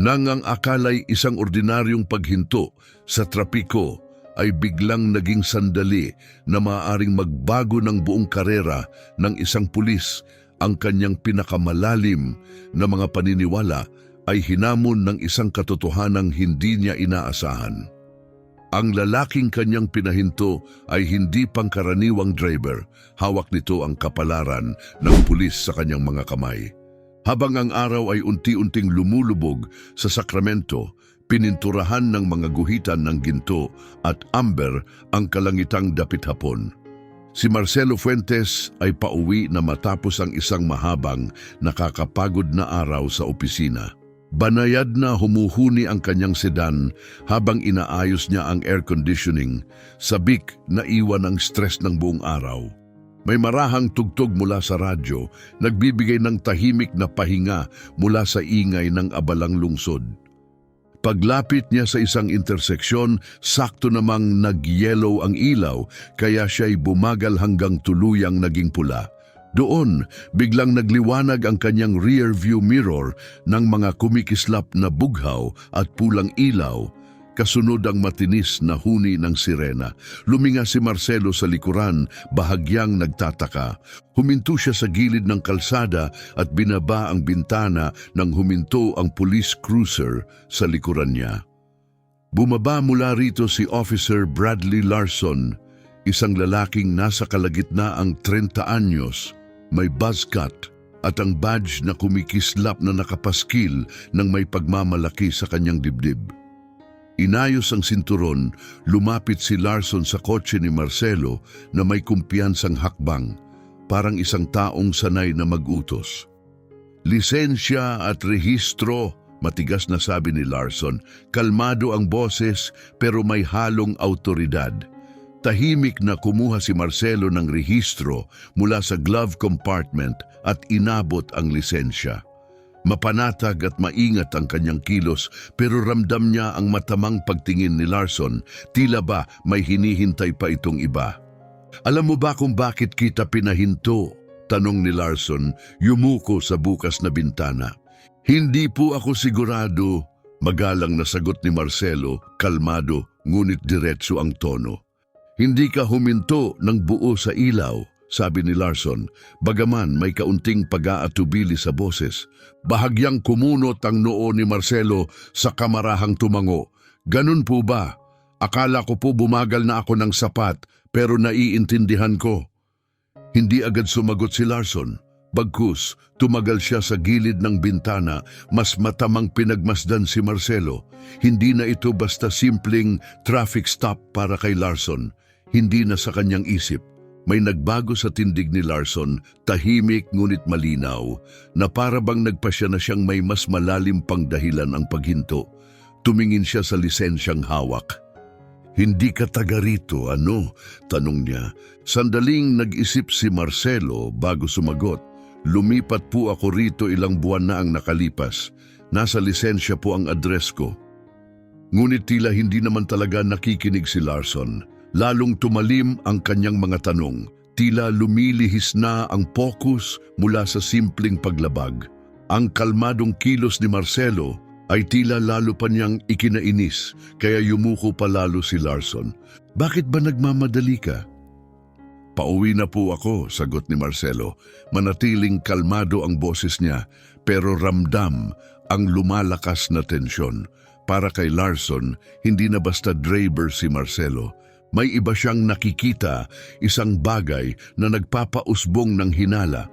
nang ang akalay isang ordinaryong paghinto sa trapiko ay biglang naging sandali na maaaring magbago ng buong karera ng isang pulis ang kanyang pinakamalalim na mga paniniwala ay hinamon ng isang katotohanang hindi niya inaasahan. Ang lalaking kanyang pinahinto ay hindi pangkaraniwang driver, hawak nito ang kapalaran ng pulis sa kanyang mga kamay. Habang ang araw ay unti-unting lumulubog sa Sacramento, pininturahan ng mga guhitan ng ginto at amber ang kalangitang dapit hapon. Si Marcelo Fuentes ay pauwi na matapos ang isang mahabang, nakakapagod na araw sa opisina. Banayad na humuhuni ang kanyang sedan habang inaayos niya ang air conditioning, sabik na iwan ang stress ng buong araw. May marahang tugtog mula sa radyo, nagbibigay ng tahimik na pahinga mula sa ingay ng abalang lungsod. Paglapit niya sa isang interseksyon, sakto namang nag-yellow ang ilaw kaya siya'y bumagal hanggang tuluyang naging pula. Doon, biglang nagliwanag ang kanyang rear view mirror ng mga kumikislap na bughaw at pulang ilaw, kasunod ang matinis na huni ng sirena. Luminga si Marcelo sa likuran, bahagyang nagtataka. Huminto siya sa gilid ng kalsada at binaba ang bintana nang huminto ang police cruiser sa likuran niya. Bumaba mula rito si Officer Bradley Larson, isang lalaking nasa kalagitnaang 30 anyos, may buzz cut at ang badge na kumikislap na nakapaskil ng may pagmamalaki sa kanyang dibdib. Inayos ang sinturon, lumapit si Larson sa kotse ni Marcelo na may kumpiyansang hakbang, parang isang taong sanay na magutos. Lisensya at rehistro, matigas na sabi ni Larson, kalmado ang boses pero may halong autoridad. Tahimik na kumuha si Marcelo ng rehistro mula sa glove compartment at inabot ang lisensya. Mapanatag at maingat ang kanyang kilos pero ramdam niya ang matamang pagtingin ni Larson, tila ba may hinihintay pa itong iba. Alam mo ba kung bakit kita pinahinto? Tanong ni Larson, yumuko sa bukas na bintana. Hindi po ako sigurado, magalang na sagot ni Marcelo, kalmado, ngunit diretso ang tono. Hindi ka huminto ng buo sa ilaw, sabi ni Larson, bagaman may kaunting pag-aatubili sa boses. Bahagyang kumunot ang noo ni Marcelo sa kamarahang tumango. Ganun po ba? Akala ko po bumagal na ako ng sapat pero naiintindihan ko. Hindi agad sumagot si Larson. Bagkus, tumagal siya sa gilid ng bintana, mas matamang pinagmasdan si Marcelo. Hindi na ito basta simpleng traffic stop para kay Larson. Hindi na sa kanyang isip. May nagbago sa tindig ni Larson, tahimik ngunit malinaw, na para bang nagpasya na siyang may mas malalim pang dahilan ang paghinto. Tumingin siya sa lisensyang hawak. Hindi ka taga rito, ano? Tanong niya. Sandaling nag-isip si Marcelo bago sumagot. Lumipat po ako rito ilang buwan na ang nakalipas. Nasa lisensya po ang address ko. Ngunit tila hindi naman talaga nakikinig si Larson. Lalong tumalim ang kanyang mga tanong. Tila lumilihis na ang focus mula sa simpleng paglabag. Ang kalmadong kilos ni Marcelo ay tila lalo pa niyang ikinainis, kaya yumuko pa lalo si Larson. Bakit ba nagmamadali ka? Pauwi na po ako, sagot ni Marcelo. Manatiling kalmado ang boses niya, pero ramdam ang lumalakas na tensyon. Para kay Larson, hindi na basta driver si Marcelo. May iba siyang nakikita, isang bagay na nagpapausbong ng hinala.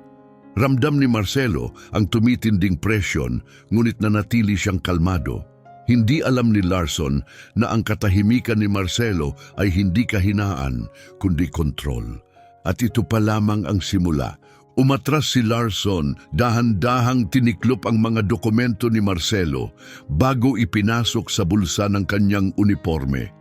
Ramdam ni Marcelo ang tumitinding presyon, ngunit nanatili siyang kalmado. Hindi alam ni Larson na ang katahimikan ni Marcelo ay hindi kahinaan, kundi kontrol. At ito pa lamang ang simula. Umatras si Larson, dahan-dahang tiniklop ang mga dokumento ni Marcelo bago ipinasok sa bulsa ng kanyang uniforme.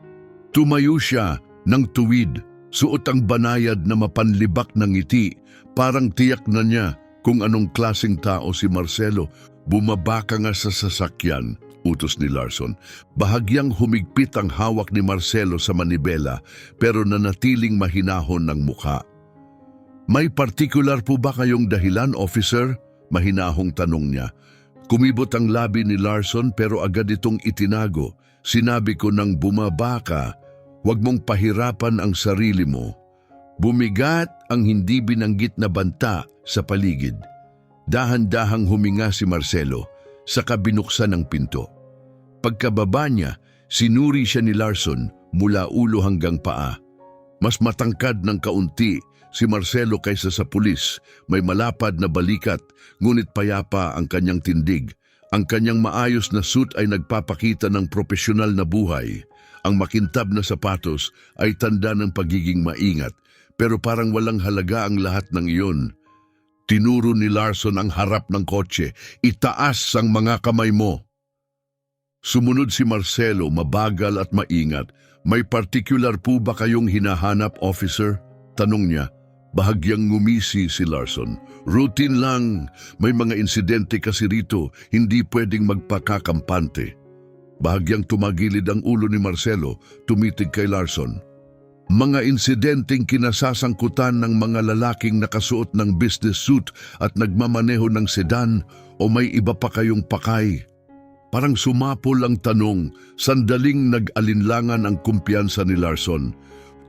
Tumayo siya ng tuwid, suot ang banayad na mapanlibak ng ngiti, parang tiyak na niya kung anong klasing tao si Marcelo. Bumaba ka nga sa sasakyan, utos ni Larson. Bahagyang humigpit ang hawak ni Marcelo sa manibela pero nanatiling mahinahon ng mukha. May partikular po ba kayong dahilan, officer? Mahinahong tanong niya. Kumibot ang labi ni Larson pero agad itong itinago. Sinabi ko nang bumaba ka, huwag mong pahirapan ang sarili mo. Bumigat ang hindi binanggit na banta sa paligid. Dahan-dahang huminga si Marcelo, saka binuksan ang pinto. Pagkababa niya, sinuri siya ni Larson mula ulo hanggang paa. Mas matangkad ng kaunti si Marcelo kaysa sa pulis. May malapad na balikat, ngunit payapa ang kanyang tindig. Ang kanyang maayos na suit ay nagpapakita ng propesyonal na buhay. Ang makintab na sapatos ay tanda ng pagiging maingat, pero parang walang halaga ang lahat ng iyon. Tinuro ni Larson ang harap ng kotse. Itaas ang mga kamay mo. Sumunod si Marcelo, mabagal at maingat. May particular po ba kayong hinahanap, officer? Tanong niya. Bahagyang ngumisi si Larson. Routine lang. May mga insidente kasi rito, hindi pwedeng magpakakampante. Bahagyang tumagilid ang ulo ni Marcelo, tumitig kay Larson. Mga insidenteng kinasasangkutan ng mga lalaking nakasuot ng business suit at nagmamaneho ng sedan o may iba pa kayong pakay. Parang sumapol ang tanong, sandaling nag-alinlangan ang kumpiyansa ni Larson.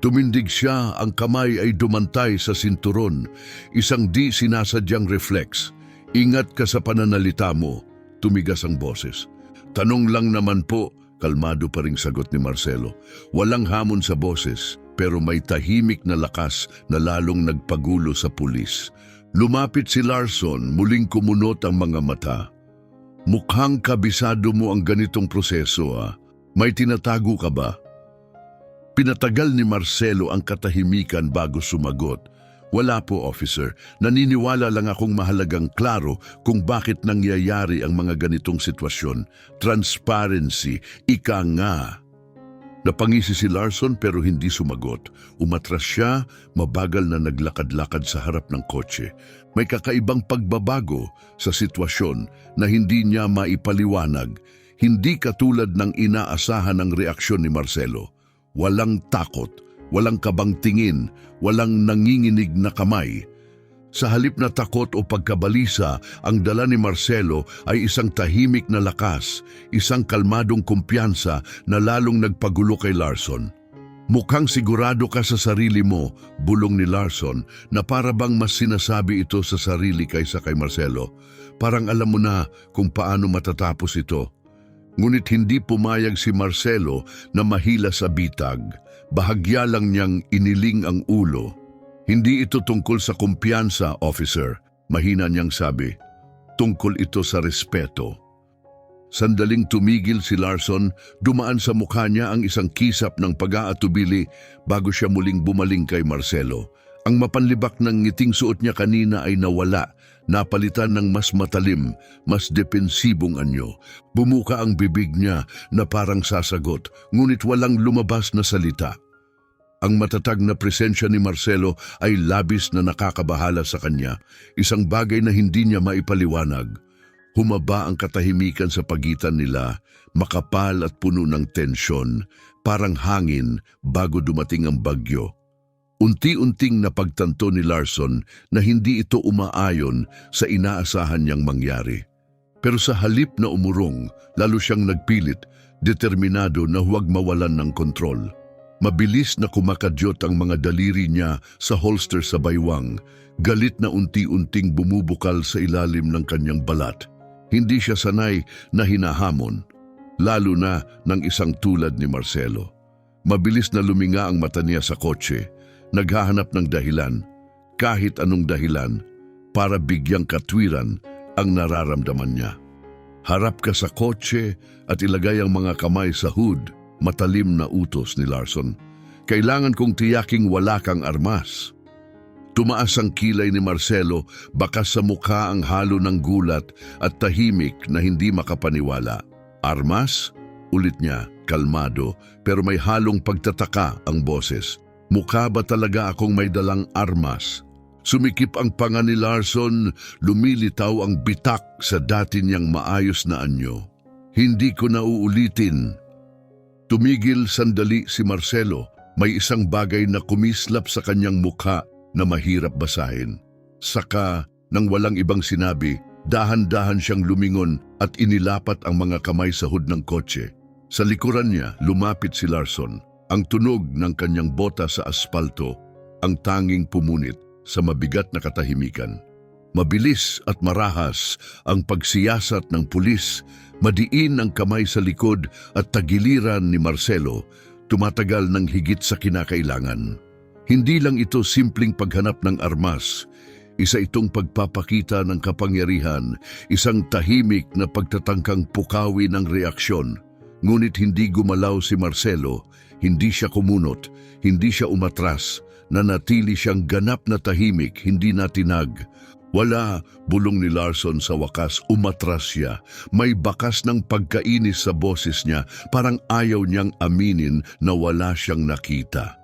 Tumindig siya, ang kamay ay dumantay sa sinturon, isang di sinasadyang reflex. Ingat ka sa pananalita mo, tumigas ang boses. Tanong lang naman po, kalmado pa ring sagot ni Marcelo. Walang hamon sa boses, pero may tahimik na lakas na lalong nagpagulo sa pulis. Lumapit si Larson, muling kumunot ang mga mata. Mukhang kabisado mo ang ganitong proseso ah. May tinatago ka ba? Pinatagal ni Marcelo ang katahimikan bago sumagot. Wala po, officer. Naniniwala lang akong mahalagang klaro kung bakit nangyayari ang mga ganitong sitwasyon. Transparency, ika nga. Napangisi si Larson pero hindi sumagot. Umatras siya, mabagal na naglakad-lakad sa harap ng kotse. May kakaibang pagbabago sa sitwasyon na hindi niya maipaliwanag. Hindi katulad ng inaasahan ng reaksyon ni Marcelo. Walang takot, walang kabang tingin, walang nanginginig na kamay. Sa halip na takot o pagkabalisa, ang dala ni Marcelo ay isang tahimik na lakas, isang kalmadong kumpiyansa na lalong nagpagulo kay Larson. Mukhang sigurado ka sa sarili mo, bulong ni Larson, na para bang mas sinasabi ito sa sarili kaysa kay Marcelo. Parang alam mo na kung paano matatapos ito. Ngunit hindi pumayag si Marcelo na mahila sa bitag. Bahagya lang niyang iniling ang ulo. Hindi ito tungkol sa kumpiyansa, officer. Mahina niyang sabi. Tungkol ito sa respeto. Sandaling tumigil si Larson, dumaan sa mukha niya ang isang kisap ng pag-aatubili bago siya muling bumaling kay Marcelo. Ang mapanlibak ng ngiting suot niya kanina ay nawala, napalitan ng mas matalim, mas depensibong anyo. Bumuka ang bibig niya na parang sasagot, ngunit walang lumabas na salita. Ang matatag na presensya ni Marcelo ay labis na nakakabahala sa kanya, isang bagay na hindi niya maipaliwanag. Humaba ang katahimikan sa pagitan nila, makapal at puno ng tensyon, parang hangin bago dumating ang bagyo. Unti-unting napagtanto ni Larson na hindi ito umaayon sa inaasahan niyang mangyari. Pero sa halip na umurong, lalo siyang nagpilit, determinado na huwag mawalan ng kontrol. Mabilis na kumakadyot ang mga daliri niya sa holster sa baywang, galit na unti-unting bumubukal sa ilalim ng kanyang balat. Hindi siya sanay na hinahamon, lalo na ng isang tulad ni Marcelo. Mabilis na luminga ang mata niya sa kotse, naghahanap ng dahilan, kahit anong dahilan, para bigyang katwiran ang nararamdaman niya. Harap ka sa kotse at ilagay ang mga kamay sa hood, matalim na utos ni Larson. Kailangan kong tiyaking wala kang armas. Tumaas ang kilay ni Marcelo, bakas sa mukha ang halo ng gulat at tahimik na hindi makapaniwala. Armas? Ulit niya, kalmado, pero may halong pagtataka ang boses. Mukha ba talaga akong may dalang armas? Sumikip ang panga ni Larson, lumilitaw ang bitak sa dati niyang maayos na anyo. Hindi ko na uulitin. Tumigil sandali si Marcelo, may isang bagay na kumislap sa kanyang mukha na mahirap basahin. Saka, nang walang ibang sinabi, Dahan-dahan siyang lumingon at inilapat ang mga kamay sa hood ng kotse. Sa likuran niya, lumapit si Larson. Ang tunog ng kanyang bota sa aspalto, ang tanging pumunit sa mabigat na katahimikan. Mabilis at marahas ang pagsiyasat ng pulis, madiin ang kamay sa likod at tagiliran ni Marcelo, tumatagal ng higit sa kinakailangan. Hindi lang ito simpleng paghanap ng armas, isa itong pagpapakita ng kapangyarihan, isang tahimik na pagtatangkang pukawi ng reaksyon. Ngunit hindi gumalaw si Marcelo, hindi siya kumunot, hindi siya umatras, nanatili siyang ganap na tahimik, hindi natinag. Wala, bulong ni Larson sa wakas, umatras siya. May bakas ng pagkainis sa boses niya, parang ayaw niyang aminin na wala siyang nakita.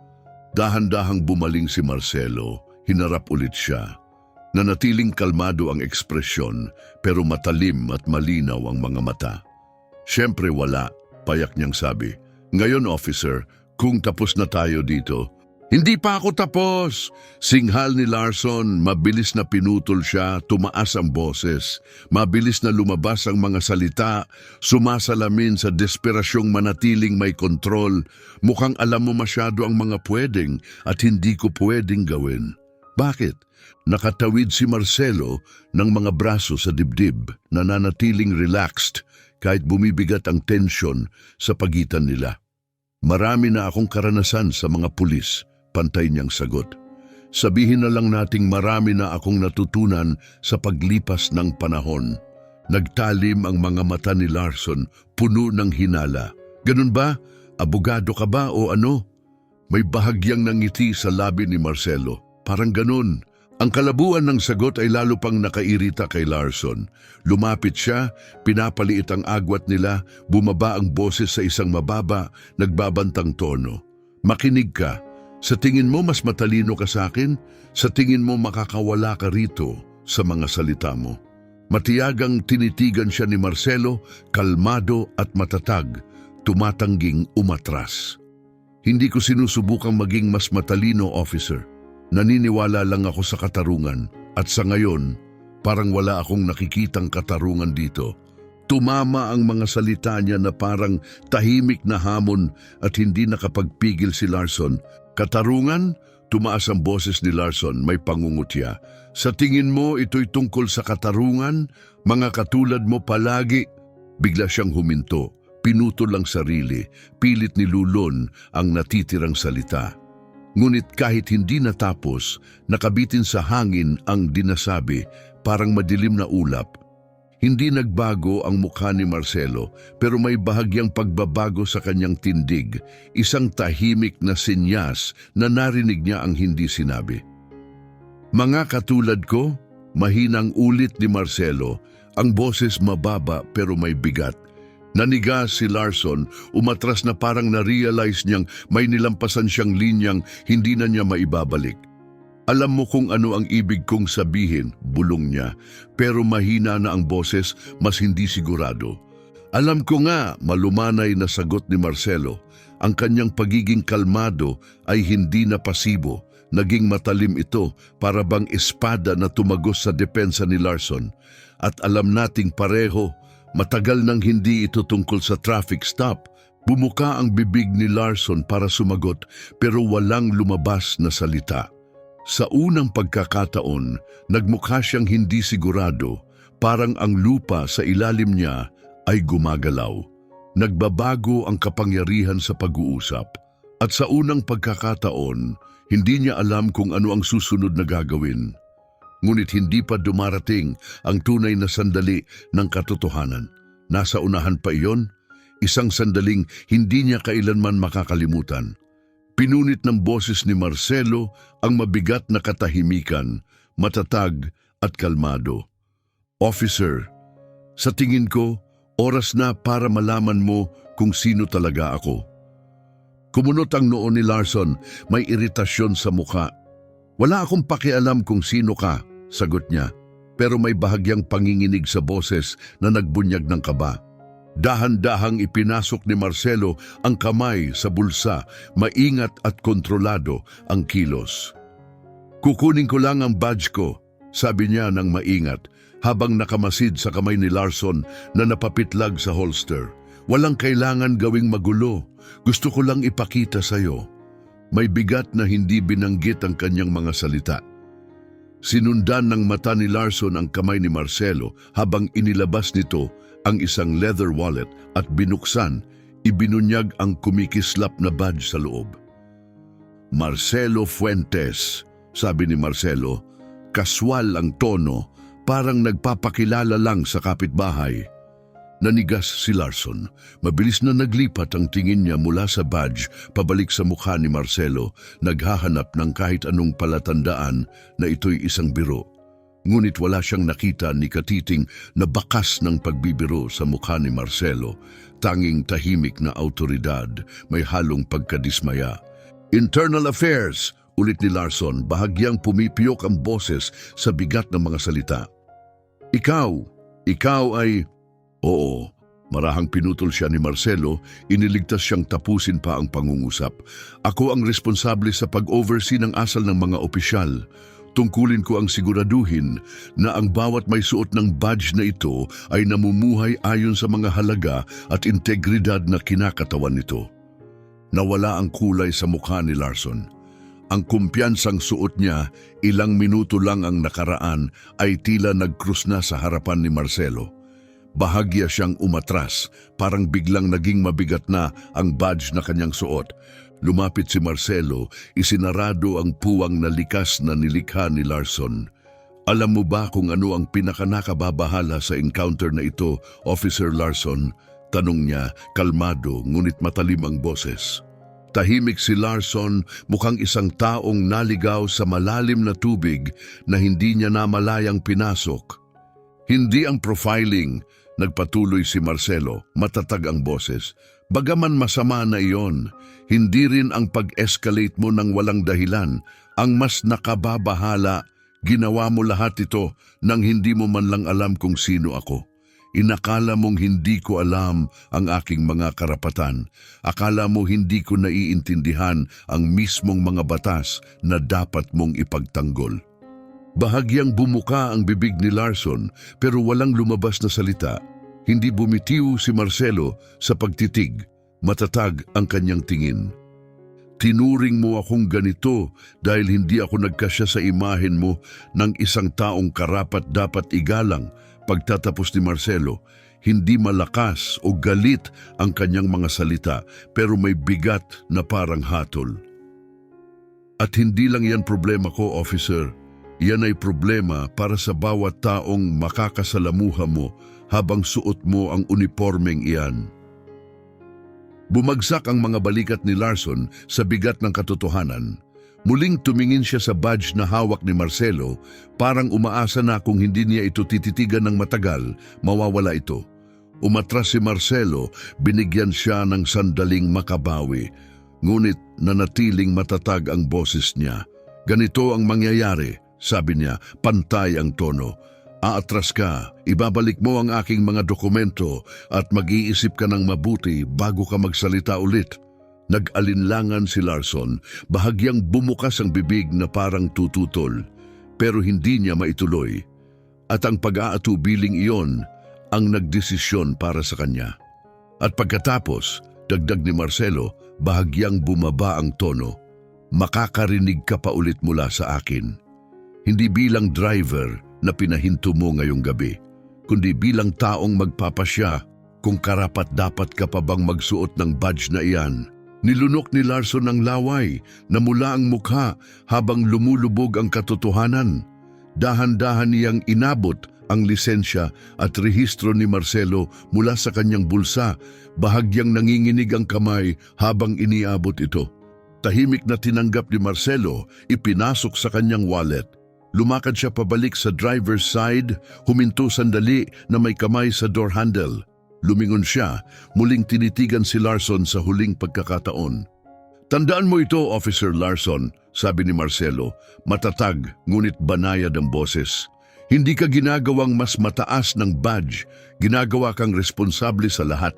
Dahan-dahang bumaling si Marcelo, hinarap ulit siya. Nanatiling kalmado ang ekspresyon, pero matalim at malinaw ang mga mata. Siyempre wala, payak niyang sabi. Ngayon, officer, kung tapos na tayo dito, hindi pa ako tapos! Singhal ni Larson, mabilis na pinutol siya, tumaas ang boses. Mabilis na lumabas ang mga salita, sumasalamin sa desperasyong manatiling may kontrol. Mukhang alam mo masyado ang mga pwedeng at hindi ko pwedeng gawin. Bakit? Nakatawid si Marcelo ng mga braso sa dibdib, nananatiling relaxed kahit bumibigat ang tensyon sa pagitan nila. Marami na akong karanasan sa mga pulis, pantay niyang sagot. Sabihin na lang nating marami na akong natutunan sa paglipas ng panahon. Nagtalim ang mga mata ni Larson, puno ng hinala. Ganun ba? Abogado ka ba o ano? May bahagyang nangiti sa labi ni Marcelo. Parang ganun. Ang kalabuan ng sagot ay lalo pang nakairita kay Larson. Lumapit siya, pinapaliit ang agwat nila, bumaba ang boses sa isang mababa, nagbabantang tono. Makinig ka. Sa tingin mo mas matalino ka sa akin? Sa tingin mo makakawala ka rito sa mga salita mo? Matiyagang tinitigan siya ni Marcelo, kalmado at matatag, tumatangging umatras. Hindi ko sinusubukang maging mas matalino, officer. Naniniwala lang ako sa katarungan at sa ngayon, parang wala akong nakikitang katarungan dito. Tumama ang mga salita niya na parang tahimik na hamon at hindi nakapagpigil si Larson. Katarungan? Tumaas ang boses ni Larson, may pangungutya. Sa tingin mo ito'y tungkol sa katarungan? Mga katulad mo palagi? Bigla siyang huminto, pinutol ang sarili, pilit nilulon ang natitirang salita. Ngunit kahit hindi natapos, nakabitin sa hangin ang dinasabi, parang madilim na ulap. Hindi nagbago ang mukha ni Marcelo pero may bahagyang pagbabago sa kanyang tindig, isang tahimik na sinyas na narinig niya ang hindi sinabi. Mga katulad ko, mahinang ulit ni Marcelo, ang boses mababa pero may bigat. Naniga si Larson, umatras na parang na-realize niyang may nilampasan siyang linyang hindi na niya maibabalik. Alam mo kung ano ang ibig kong sabihin, bulong niya, pero mahina na ang boses, mas hindi sigurado. Alam ko nga, malumanay na sagot ni Marcelo, ang kanyang pagiging kalmado ay hindi na pasibo, naging matalim ito para bang espada na tumagos sa depensa ni Larson. At alam nating pareho, matagal nang hindi ito tungkol sa traffic stop. Bumuka ang bibig ni Larson para sumagot pero walang lumabas na salita. Sa unang pagkakataon, nagmukha siyang hindi sigurado, parang ang lupa sa ilalim niya ay gumagalaw. Nagbabago ang kapangyarihan sa pag-uusap. At sa unang pagkakataon, hindi niya alam kung ano ang susunod na gagawin. Ngunit hindi pa dumarating ang tunay na sandali ng katotohanan. Nasa unahan pa iyon, isang sandaling hindi niya kailanman makakalimutan. Pinunit ng boses ni Marcelo ang mabigat na katahimikan, matatag at kalmado. Officer, sa tingin ko, oras na para malaman mo kung sino talaga ako. Kumunot ang noo ni Larson, may iritasyon sa mukha. Wala akong pakialam kung sino ka, sagot niya, pero may bahagyang panginginig sa boses na nagbunyag ng kaba. Dahan-dahang ipinasok ni Marcelo ang kamay sa bulsa, maingat at kontrolado ang kilos. Kukunin ko lang ang badge ko, sabi niya ng maingat habang nakamasid sa kamay ni Larson na napapitlag sa holster. Walang kailangan gawing magulo. Gusto ko lang ipakita sa'yo. May bigat na hindi binanggit ang kanyang mga salita. Sinundan ng mata ni Larson ang kamay ni Marcelo habang inilabas nito ang isang leather wallet at binuksan, ibinunyag ang kumikislap na badge sa loob. Marcelo Fuentes, sabi ni Marcelo, kaswal ang tono, parang nagpapakilala lang sa kapitbahay. Nanigas si Larson. Mabilis na naglipat ang tingin niya mula sa badge pabalik sa mukha ni Marcelo, naghahanap ng kahit anong palatandaan na ito'y isang biro. Ngunit wala siyang nakita ni Katiting na bakas ng pagbibiro sa mukha ni Marcelo, tanging tahimik na autoridad, may halong pagkadismaya. Internal Affairs, ulit ni Larson, bahagyang pumipiyok ang boses sa bigat ng mga salita. Ikaw, ikaw ay... Oo, marahang pinutol siya ni Marcelo, iniligtas siyang tapusin pa ang pangungusap. Ako ang responsable sa pag-oversee ng asal ng mga opisyal. Tungkulin ko ang siguraduhin na ang bawat may suot ng badge na ito ay namumuhay ayon sa mga halaga at integridad na kinakatawan nito. Nawala ang kulay sa mukha ni Larson. Ang kumpiyansang suot niya, ilang minuto lang ang nakaraan, ay tila nagkrus na sa harapan ni Marcelo. Bahagya siyang umatras, parang biglang naging mabigat na ang badge na kanyang suot. Lumapit si Marcelo, isinarado ang puwang na likas na nilikha ni Larson. Alam mo ba kung ano ang pinakanakababahala sa encounter na ito, Officer Larson? Tanong niya, kalmado ngunit matalim ang boses. Tahimik si Larson, mukhang isang taong naligaw sa malalim na tubig na hindi niya namalayang pinasok. Hindi ang profiling, nagpatuloy si Marcelo, matatag ang boses. Bagaman masama na iyon, hindi rin ang pag-escalate mo ng walang dahilan. Ang mas nakababahala, ginawa mo lahat ito nang hindi mo man lang alam kung sino ako. Inakala mong hindi ko alam ang aking mga karapatan. Akala mo hindi ko naiintindihan ang mismong mga batas na dapat mong ipagtanggol. Bahagyang bumuka ang bibig ni Larson pero walang lumabas na salita. Hindi bumitiw si Marcelo sa pagtitig. Matatag ang kanyang tingin. Tinuring mo akong ganito dahil hindi ako nagkasya sa imahen mo ng isang taong karapat dapat igalang. Pagtatapos ni Marcelo, hindi malakas o galit ang kanyang mga salita pero may bigat na parang hatol. At hindi lang yan problema ko, officer. Yan ay problema para sa bawat taong makakasalamuha mo habang suot mo ang uniformeng iyan. Bumagsak ang mga balikat ni Larson sa bigat ng katotohanan. Muling tumingin siya sa badge na hawak ni Marcelo, parang umaasa na kung hindi niya ito tititigan ng matagal, mawawala ito. Umatras si Marcelo, binigyan siya ng sandaling makabawi, ngunit nanatiling matatag ang boses niya. Ganito ang mangyayari, sabi niya, pantay ang tono. Aatras ka, ibabalik mo ang aking mga dokumento at mag-iisip ka ng mabuti bago ka magsalita ulit. Nag-alinlangan si Larson, bahagyang bumukas ang bibig na parang tututol, pero hindi niya maituloy. At ang pag-aatubiling iyon ang nagdesisyon para sa kanya. At pagkatapos, dagdag ni Marcelo, bahagyang bumaba ang tono. Makakarinig ka pa ulit mula sa akin. Hindi bilang driver na pinahinto mo ngayong gabi, kundi bilang taong magpapasya kung karapat dapat ka pa bang magsuot ng badge na iyan. Nilunok ni Larson ang laway na mula ang mukha habang lumulubog ang katotohanan. Dahan-dahan niyang inabot ang lisensya at rehistro ni Marcelo mula sa kanyang bulsa, bahagyang nanginginig ang kamay habang iniabot ito. Tahimik na tinanggap ni Marcelo, ipinasok sa kanyang wallet. Lumakad siya pabalik sa driver's side, huminto sandali na may kamay sa door handle. Lumingon siya, muling tinitigan si Larson sa huling pagkakataon. Tandaan mo ito, Officer Larson, sabi ni Marcelo, matatag ngunit banayad ang boses. Hindi ka ginagawang mas mataas ng badge, ginagawa kang responsable sa lahat.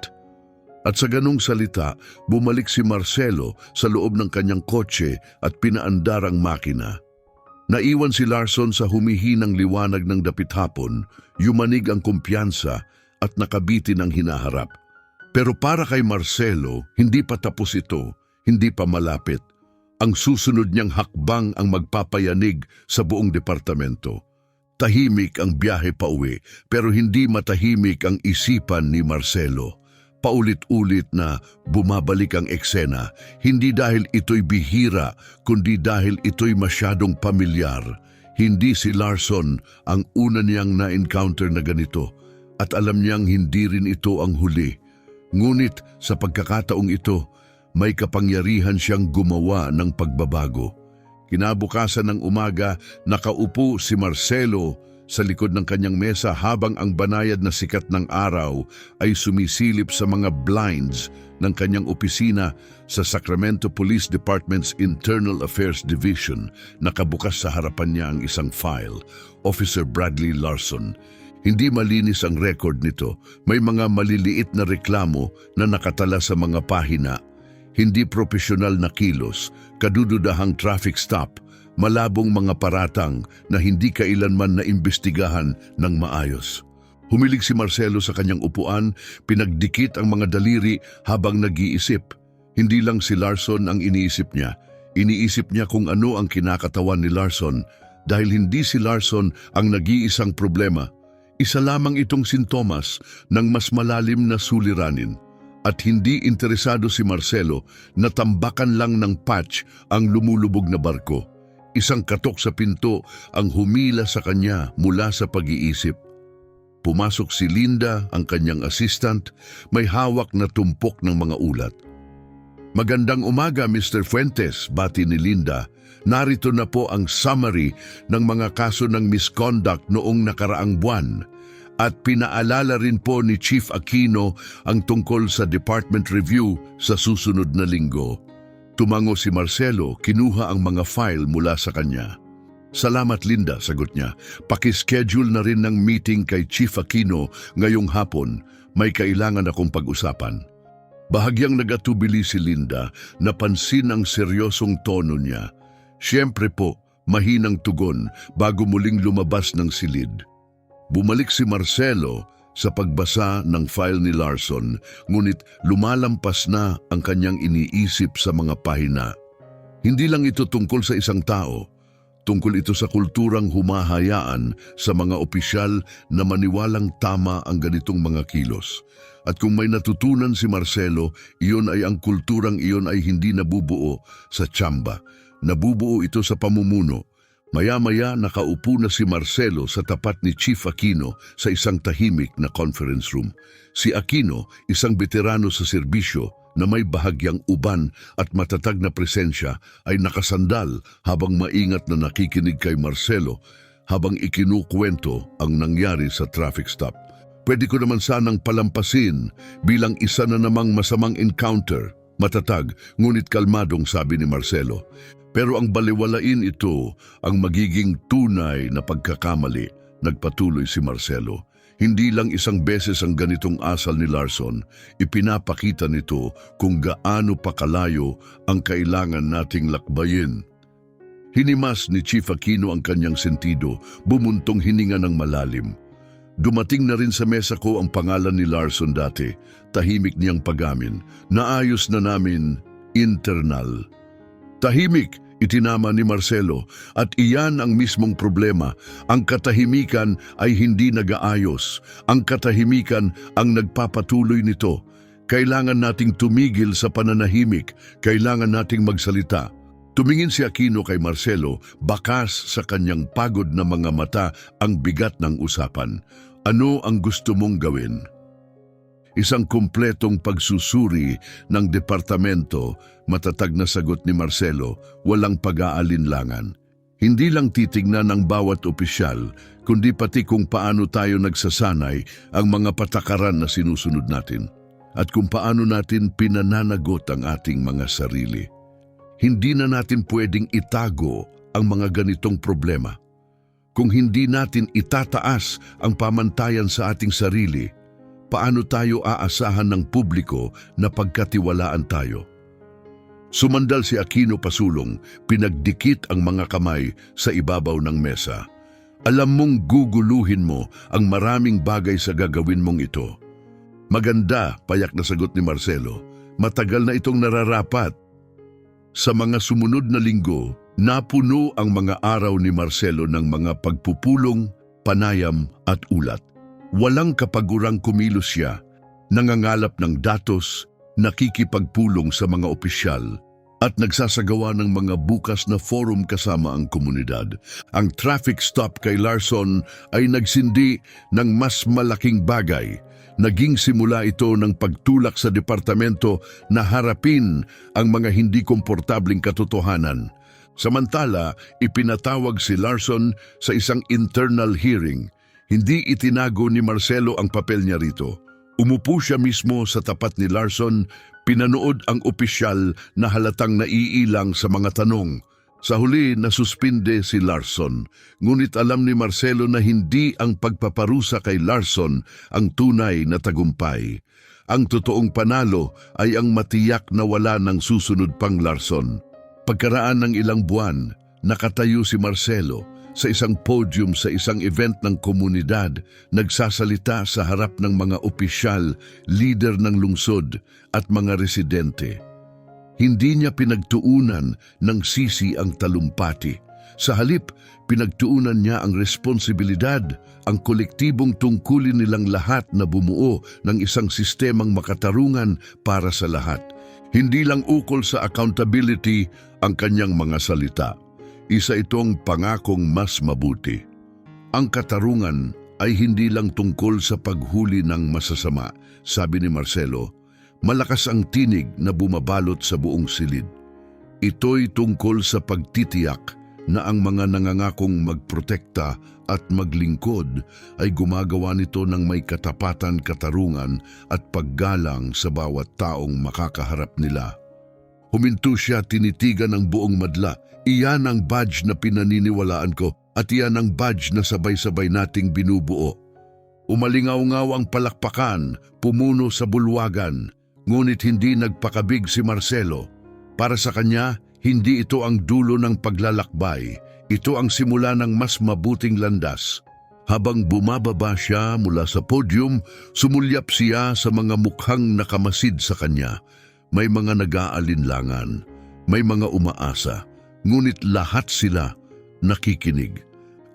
At sa ganong salita, bumalik si Marcelo sa loob ng kanyang kotse at pinaandar ang makina. Naiwan si Larson sa humihinang liwanag ng dapit hapon, yumanig ang kumpiyansa at nakabitin ang hinaharap. Pero para kay Marcelo, hindi pa tapos ito, hindi pa malapit. Ang susunod niyang hakbang ang magpapayanig sa buong departamento. Tahimik ang biyahe pa uwi, pero hindi matahimik ang isipan ni Marcelo. Paulit-ulit na bumabalik ang eksena, hindi dahil ito'y bihira, kundi dahil ito'y masyadong pamilyar. Hindi si Larson ang una niyang na-encounter na ganito, at alam niyang hindi rin ito ang huli. Ngunit sa pagkakataong ito, may kapangyarihan siyang gumawa ng pagbabago. Kinabukasan ng umaga, nakaupo si Marcelo sa likod ng kanyang mesa habang ang banayad na sikat ng araw ay sumisilip sa mga blinds ng kanyang opisina sa Sacramento Police Department's Internal Affairs Division. Nakabukas sa harapan niya ang isang file, Officer Bradley Larson. Hindi malinis ang record nito. May mga maliliit na reklamo na nakatala sa mga pahina. Hindi profesional na kilos, kadududahang traffic stop, malabong mga paratang na hindi kailanman na imbestigahan ng maayos. Humilig si Marcelo sa kanyang upuan, pinagdikit ang mga daliri habang nag-iisip. Hindi lang si Larson ang iniisip niya. Iniisip niya kung ano ang kinakatawan ni Larson dahil hindi si Larson ang nag-iisang problema. Isa lamang itong sintomas ng mas malalim na suliranin. At hindi interesado si Marcelo na tambakan lang ng patch ang lumulubog na barko. Isang katok sa pinto ang humila sa kanya mula sa pag-iisip. Pumasok si Linda, ang kanyang assistant, may hawak na tumpok ng mga ulat. Magandang umaga, Mr. Fuentes, bati ni Linda. Narito na po ang summary ng mga kaso ng misconduct noong nakaraang buwan at pinaalala rin po ni Chief Aquino ang tungkol sa department review sa susunod na linggo. Tumango si Marcelo, kinuha ang mga file mula sa kanya. Salamat Linda, sagot niya. Pakischedule na rin ng meeting kay Chief Aquino ngayong hapon. May kailangan akong pag-usapan. Bahagyang nagatubili si Linda, napansin ang seryosong tono niya. Siyempre po, mahinang tugon bago muling lumabas ng silid. Bumalik si Marcelo sa pagbasa ng file ni Larson, ngunit lumalampas na ang kanyang iniisip sa mga pahina. Hindi lang ito tungkol sa isang tao, tungkol ito sa kulturang humahayaan sa mga opisyal na maniwalang tama ang ganitong mga kilos. At kung may natutunan si Marcelo, iyon ay ang kulturang iyon ay hindi nabubuo sa tsamba. Nabubuo ito sa pamumuno. Maya-maya nakaupo na si Marcelo sa tapat ni Chief Aquino sa isang tahimik na conference room. Si Aquino, isang veterano sa serbisyo na may bahagyang uban at matatag na presensya ay nakasandal habang maingat na nakikinig kay Marcelo habang ikinukwento ang nangyari sa traffic stop. Pwede ko naman sanang palampasin bilang isa na namang masamang encounter. Matatag, ngunit kalmadong sabi ni Marcelo. Pero ang baliwalain ito ang magiging tunay na pagkakamali, nagpatuloy si Marcelo. Hindi lang isang beses ang ganitong asal ni Larson, ipinapakita nito kung gaano pa kalayo ang kailangan nating lakbayin. Hinimas ni Chief Aquino ang kanyang sentido, bumuntong hininga ng malalim. Dumating na rin sa mesa ko ang pangalan ni Larson dati, tahimik niyang pagamin. Naayos na namin, internal. Tahimik, itinama ni Marcelo, at iyan ang mismong problema. Ang katahimikan ay hindi nagaayos. Ang katahimikan ang nagpapatuloy nito. Kailangan nating tumigil sa pananahimik. Kailangan nating magsalita. Tumingin si Aquino kay Marcelo, bakas sa kanyang pagod na mga mata ang bigat ng usapan. Ano ang gusto mong gawin? Isang kumpletong pagsusuri ng departamento, matatag na sagot ni Marcelo, walang pag-aalinlangan. Hindi lang titignan ng bawat opisyal, kundi pati kung paano tayo nagsasanay ang mga patakaran na sinusunod natin at kung paano natin pinananagot ang ating mga sarili. Hindi na natin pwedeng itago ang mga ganitong problema. Kung hindi natin itataas ang pamantayan sa ating sarili, paano tayo aasahan ng publiko na pagkatiwalaan tayo? Sumandal si Aquino pasulong, pinagdikit ang mga kamay sa ibabaw ng mesa. Alam mong guguluhin mo ang maraming bagay sa gagawin mong ito. Maganda, payak na sagot ni Marcelo. Matagal na itong nararapat. Sa mga sumunod na linggo, napuno ang mga araw ni Marcelo ng mga pagpupulong, panayam at ulat. Walang kapagurang kumilos siya, nangangalap ng datos, nakikipagpulong sa mga opisyal, at nagsasagawa ng mga bukas na forum kasama ang komunidad. Ang traffic stop kay Larson ay nagsindi ng mas malaking bagay. Naging simula ito ng pagtulak sa departamento na harapin ang mga hindi komportabling katotohanan. Samantala, ipinatawag si Larson sa isang internal hearing. Hindi itinago ni Marcelo ang papel niya rito. Umupo siya mismo sa tapat ni Larson, pinanood ang opisyal na halatang naiilang sa mga tanong. Sa huli, nasuspinde si Larson. Ngunit alam ni Marcelo na hindi ang pagpaparusa kay Larson ang tunay na tagumpay. Ang totoong panalo ay ang matiyak na wala ng susunod pang Larson. Pagkaraan ng ilang buwan, nakatayo si Marcelo sa isang podium sa isang event ng komunidad, nagsasalita sa harap ng mga opisyal, leader ng lungsod at mga residente. Hindi niya pinagtuunan ng sisi ang talumpati. Sa halip, pinagtuunan niya ang responsibilidad, ang kolektibong tungkulin nilang lahat na bumuo ng isang sistemang makatarungan para sa lahat. Hindi lang ukol sa accountability ang kanyang mga salita. Isa itong pangakong mas mabuti. Ang katarungan ay hindi lang tungkol sa paghuli ng masasama, sabi ni Marcelo, malakas ang tinig na bumabalot sa buong silid. Ito'y tungkol sa pagtitiyak na ang mga nangangakong magprotekta at maglingkod ay gumagawa nito ng may katapatan, katarungan at paggalang sa bawat taong makakaharap nila. Huminto siya tinitigan ng buong madla. Iyan ang badge na pinaniniwalaan ko at iyan ang badge na sabay-sabay nating binubuo. Umalingaw-ngaw ang palakpakan, pumuno sa bulwagan, ngunit hindi nagpakabig si Marcelo. Para sa kanya, hindi ito ang dulo ng paglalakbay. Ito ang simula ng mas mabuting landas. Habang bumababa siya mula sa podium, sumulyap siya sa mga mukhang nakamasid sa kanya. May mga nag-aalinlangan, may mga umaasa, ngunit lahat sila nakikinig.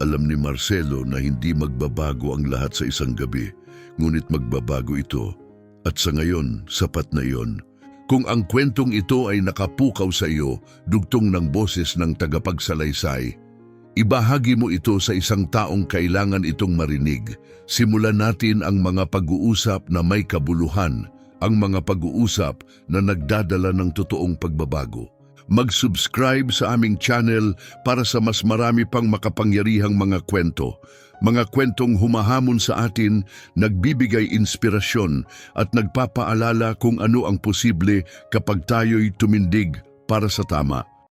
Alam ni Marcelo na hindi magbabago ang lahat sa isang gabi, ngunit magbabago ito. At sa ngayon, sapat na iyon. Kung ang kwentong ito ay nakapukaw sa iyo, dugtong ng boses ng tagapagsalaysay, ibahagi mo ito sa isang taong kailangan itong marinig. Simulan natin ang mga pag-uusap na may kabuluhan, ang mga pag-uusap na nagdadala ng totoong pagbabago. Mag-subscribe sa aming channel para sa mas marami pang makapangyarihang mga kwento. Mga kwentong humahamon sa atin, nagbibigay inspirasyon at nagpapaalala kung ano ang posible kapag tayo'y tumindig para sa tama.